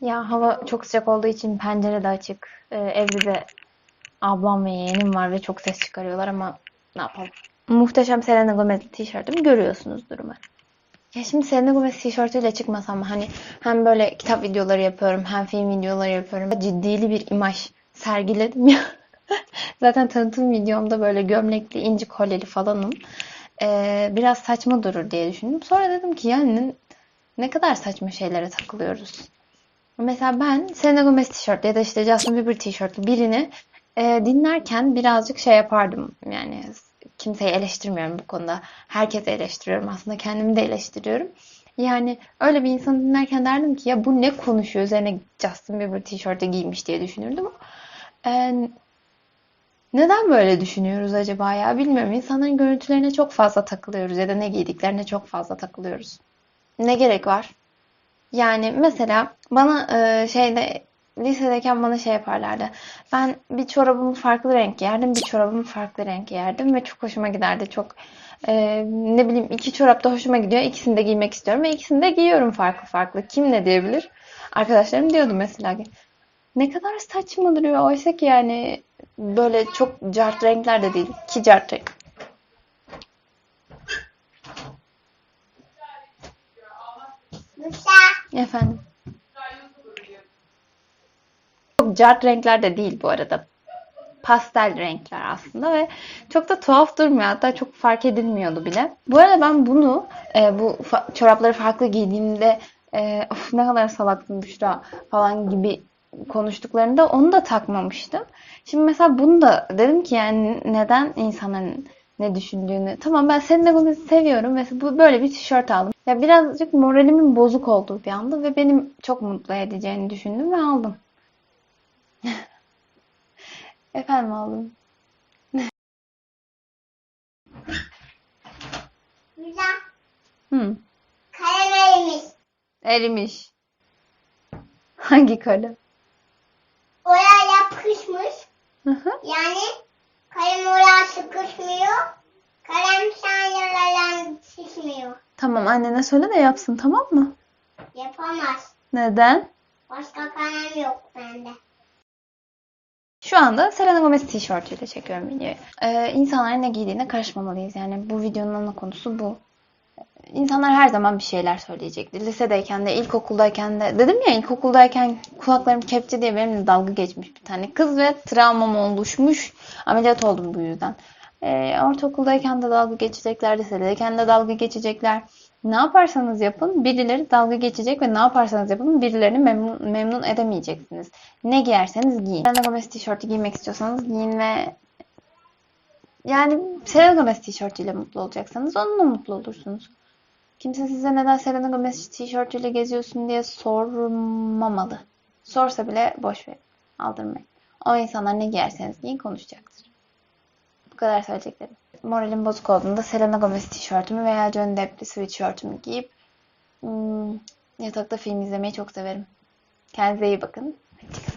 Ya hava çok sıcak olduğu için pencere de açık. Ee, evde de ablam ve yeğenim var ve çok ses çıkarıyorlar ama ne yapalım. Muhteşem Selena Gomez tişörtümü görüyorsunuzdur umarım. Ya şimdi Selena Gomez tişörtüyle çıkmasam hani hem böyle kitap videoları yapıyorum hem film videoları yapıyorum. Ciddili bir imaj sergiledim ya. Zaten tanıtım videomda böyle gömlekli, inci kolyeli falanım. Ee, biraz saçma durur diye düşündüm. Sonra dedim ki yani ne, kadar saçma şeylere takılıyoruz. Mesela ben Selena Gomez tişörtlü ya da işte Justin Bieber tişörtlü birini e, dinlerken birazcık şey yapardım. Yani kimseyi eleştirmiyorum bu konuda. Herkesi eleştiriyorum. Aslında kendimi de eleştiriyorum. Yani öyle bir insanı dinlerken derdim ki ya bu ne konuşuyor üzerine Justin Bieber tişörtü giymiş diye düşünürdüm. E, neden böyle düşünüyoruz acaba ya bilmiyorum. İnsanların görüntülerine çok fazla takılıyoruz ya da ne giydiklerine çok fazla takılıyoruz. Ne gerek var? Yani mesela bana e, şeyde lisedeyken bana şey yaparlardı. Ben bir çorabımı farklı renk giyerdim, bir çorabımı farklı renk giyerdim ve çok hoşuma giderdi. Çok e, ne bileyim iki çorap da hoşuma gidiyor. İkisini de giymek istiyorum ve ikisini de giyiyorum farklı farklı. Kim ne diyebilir? Arkadaşlarım diyordu mesela. Ne kadar saçma duruyor. Oysa ki yani böyle çok cart renkler de değil. Ki cart renk. Efendim. Çok cart renkler de değil bu arada. Pastel renkler aslında ve çok da tuhaf durmuyor. Hatta çok fark edilmiyordu bile. Bu arada ben bunu e, bu fa- çorapları farklı giydiğimde e, of ne kadar salaksın Büşra falan gibi konuştuklarında onu da takmamıştım. Şimdi mesela bunu da dedim ki yani neden insanların ne düşündüğünü. Tamam ben Selena Gomez'i seviyorum. Mesela bu böyle bir tişört aldım. Ya birazcık moralimin bozuk olduğu bir anda ve benim çok mutlu edeceğini düşündüm ve aldım. Efendim aldım. Musa, Hı. kalem erimiş. Erimiş. Hangi kalem? Oraya yapışmış. Hı hı. Yani kalem oraya sıkışmıyor. Kalem sanyalayan şişmiyor. Tamam annene söyle de yapsın tamam mı? Yapamaz. Neden? Başka kalem yok bende. Şu anda Selena Gomez tişörtüyle çekiyorum videoyu. Ee, insanların ne giydiğine karışmamalıyız. Yani bu videonun ana konusu bu. İnsanlar her zaman bir şeyler söyleyecektir. Lisedeyken de, ilkokuldayken de. Dedim ya ilkokuldayken kulaklarım kepçe diye benimle dalga geçmiş bir tane kız ve travmam oluşmuş. Ameliyat oldum bu yüzden. Ee, ortaokuldayken de dalga geçecekler, lisedeyken de dalga geçecekler. Ne yaparsanız yapın birileri dalga geçecek ve ne yaparsanız yapın birilerini memnun, memnun edemeyeceksiniz. Ne giyerseniz giyin. Selena Gomez tişörtü giymek istiyorsanız giyin ve yani Selena Gomez tişörtüyle mutlu olacaksanız onunla mutlu olursunuz. Kimse size neden Selena Gomez tişörtüyle geziyorsun diye sormamalı. Sorsa bile boş ver. Aldırmayın. O insanlar ne giyerseniz giyin konuşacaktır. Bu kadar söyleyeceklerim. Moralim bozuk olduğunda Selena Gomez tişörtümü veya Johnny Depp'li sweatshirtümü giyip hmm, yatakta film izlemeyi çok severim. Kendinize iyi bakın. Hoşçakalın.